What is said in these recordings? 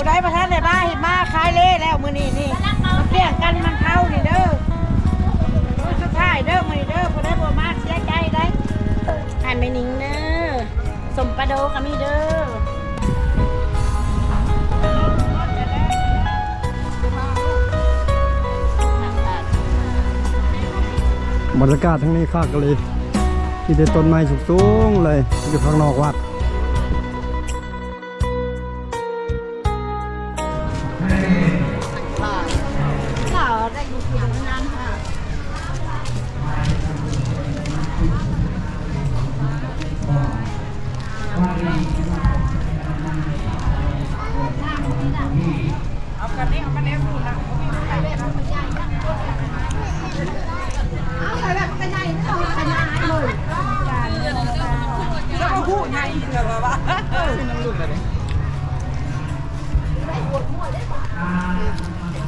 ผู้ใดประทานได้บ้าเห็นมาขายเล่แล้วมือนี้นี่มาเกี่ยงกันมันเข้านี่เด้อมือสุดท้ายเด้อมือนี้เด้อผู้ใดบ่มาเสียใจได้อ่านไปนิ้งเด้อสมปลาโดกับมีเด้อบรรยากาศทั้งนี้คักเลยที่ได้ต้นไม้สูงๆเลยอยู่ข้างนอกวัด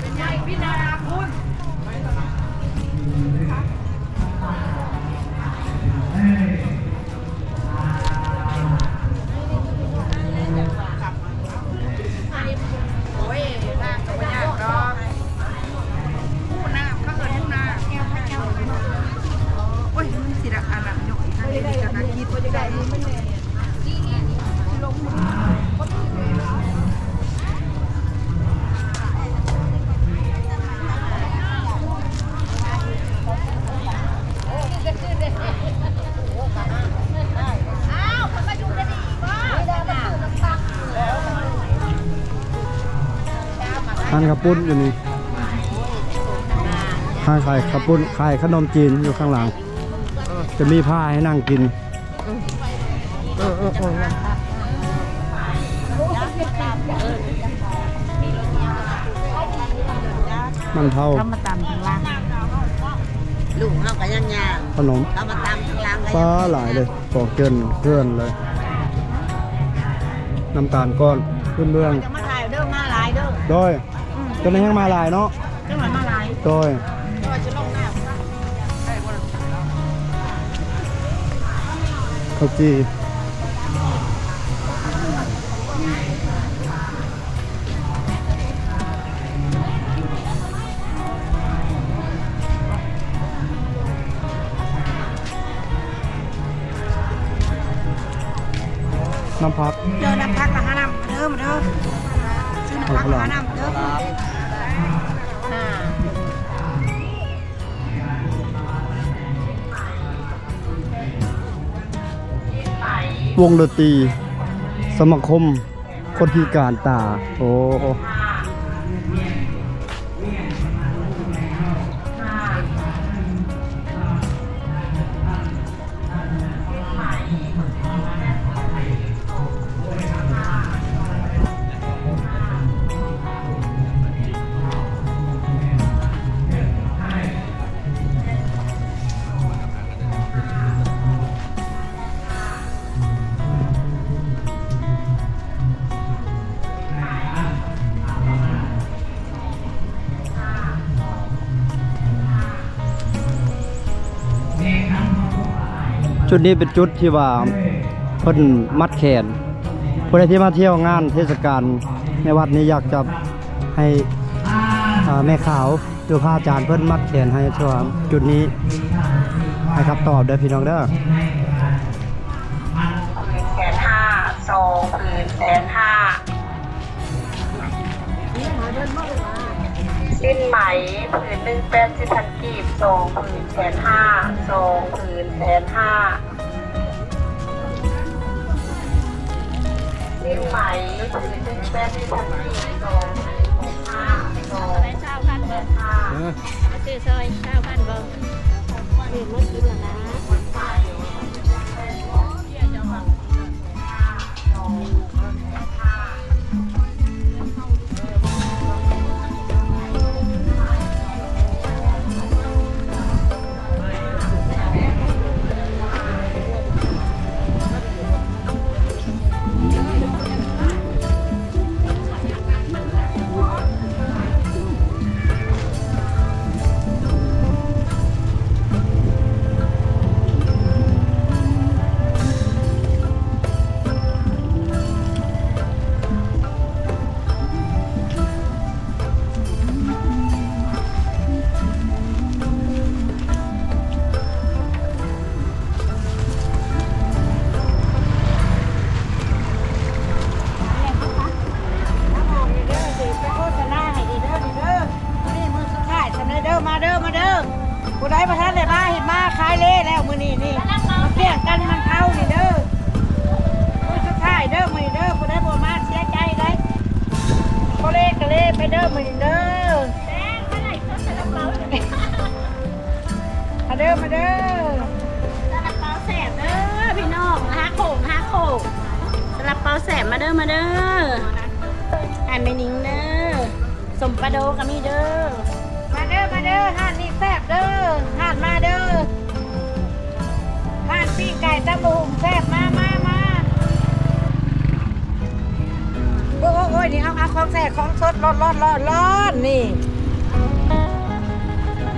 เป็นไงพี่นา ข้าวปุ้นอยู่นี่ทานขายข้าวปุ้นขายขนมจีนอยู่ข้างหลัง จะมีผ้าให้นั่งกินมันเท่าเขามาตำทางล่างลุงเขาก็ยังยางขนมเขามาตามทางล่างปลาหลายเลยปอกเกินเพื่อนเลย น้ำตาลก้อนขึ้นเรื่องจะมาถ่ายเด้อมาหลายเด้อโดยจ นในยังมาหลายเนาะจังหวัดมาลายโดยก็จะลงหน้าข้าวจีน้ำพักเจอน้ำพักละห้าน้ำเด้อมาเด้อ หกหลอดวงดนตรี สมาคม คนพิการตา โอ้ จุดนี้เป็นจุดที่ว่าเพิ่นมัดแขนผู้ใดที่มาเที่ยวงานเทศกาลในวัดนี้อยากจะให้แม่ขาวหรือพระอาจารย์เพิ่นมัดแขนให้ชัวรจุดนี้ให้คำตอบเด้อพี่น้องเด้อแสนห้าสองผืนแสนห้า สิ้นไหมผืนหนึ่งแปดสิบพันกีบสองผืนแสนห้าสองผืนแสนห้าสิ้นไหมผืนหนึ่งแปดสิบพันกีบสองผืนแสนห้าสองไปเช้าพันแสบ่นห้ามาซื้อซอยเช้าพันบ่ซื้อมากินแล้วนะ ผู้ใดมาท่านเลยมาเห็นมาขายเล่แล้วมือนี่นี่มาเสี่ยงกันมันเท่านี่เด้อมือสุดท้ายเด้อมือนี้เด้อผู้ใดบ่มาเสียใจได้พอเล่ก็เล่ไปเด้อมือนี่เด้อมาเด้อมาเด้อสลับเปาแสบเด้อพี่น้องฮักโขงฮักโขงสลับเปาแสบมาเด้อมาเด้ออ่านไม่นิ่งเด้อสมปลาโดก็มีเด้อมาเด้อม เด้อห่านนี่แซ่บเด้อห่านมาเด้อห่านปีกไก่ตะบุ่มแซ่บมามามาโอ้โอ้โอ้ยนี่เอาเอาของแซ่บของสดร้อนร้อนร้อนร้อนนี่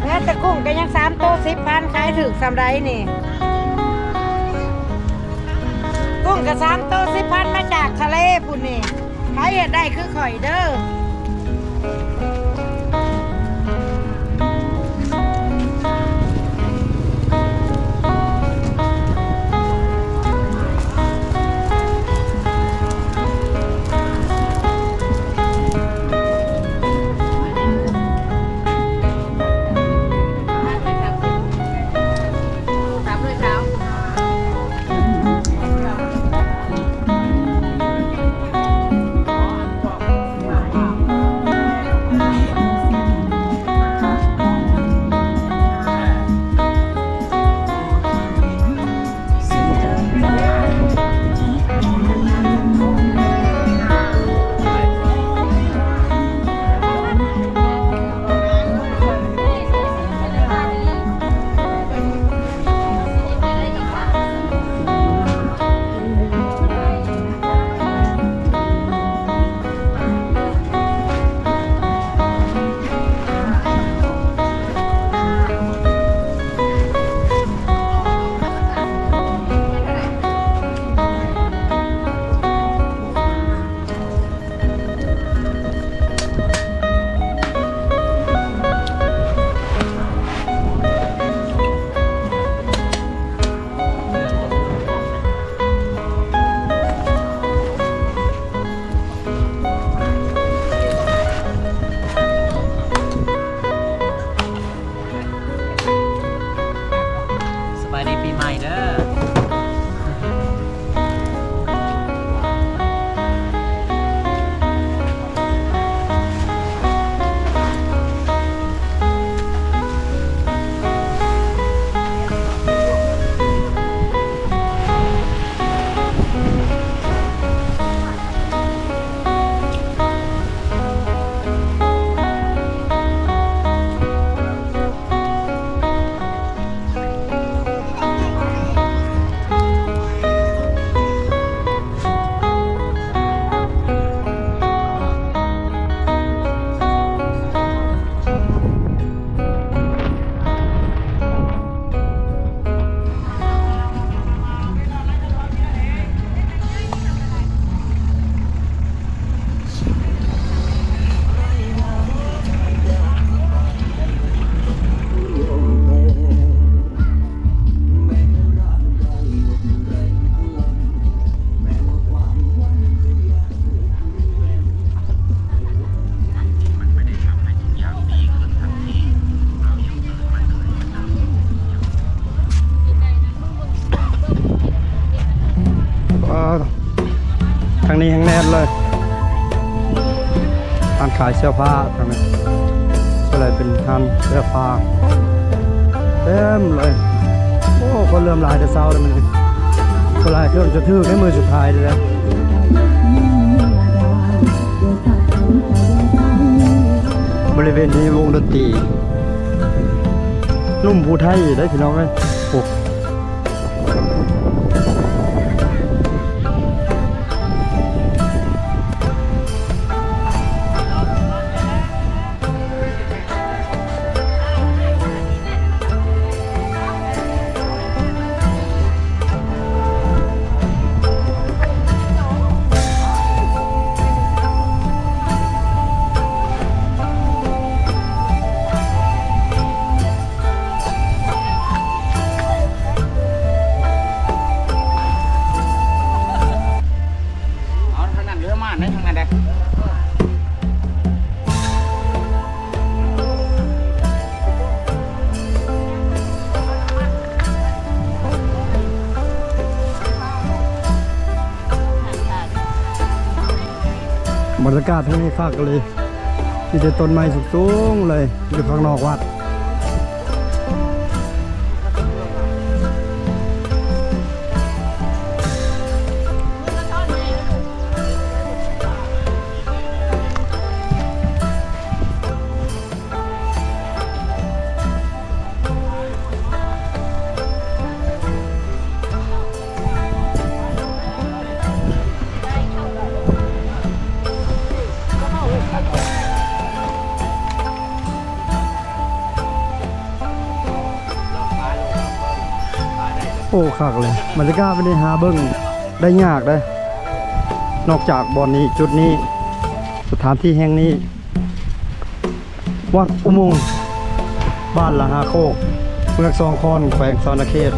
เนื้อตะกุ้งก็ยังสามโตสิบพันขายถึกสำไรนี่ กุ้งกับสามโตสิบพันมาจากทะเลปุ่นนี่ขายเห็ดได้คือข่อยเด้อ ขายเสื้อผ้าทางนี้ก็เลยเป็นร้านเสื้อผ้าเต็มเลยโอ้คนเริ่มลายแต่เช้าเลยมันคนลายเครื่องจะทื่อแค่มือสุดท้ายเลยนะบริเวณนี้วงดนตรีนุ่มภูไทยได้พี่น้องไหม โอ้รยากาศที่นี่คักเลยมีแต่ต้นไม้สูงๆเลยอยู่ข้างนอกวัด อ้คักเลยมันจะกล้าไม่ได้หาเบิ้งได้ยากเลยนอกจากบอนนี้จุดนี้ สถานที่แห่งนี้ วัดอุโมงค์บ้านละหาโคกเมืองสองคอนแขวงสอนเขต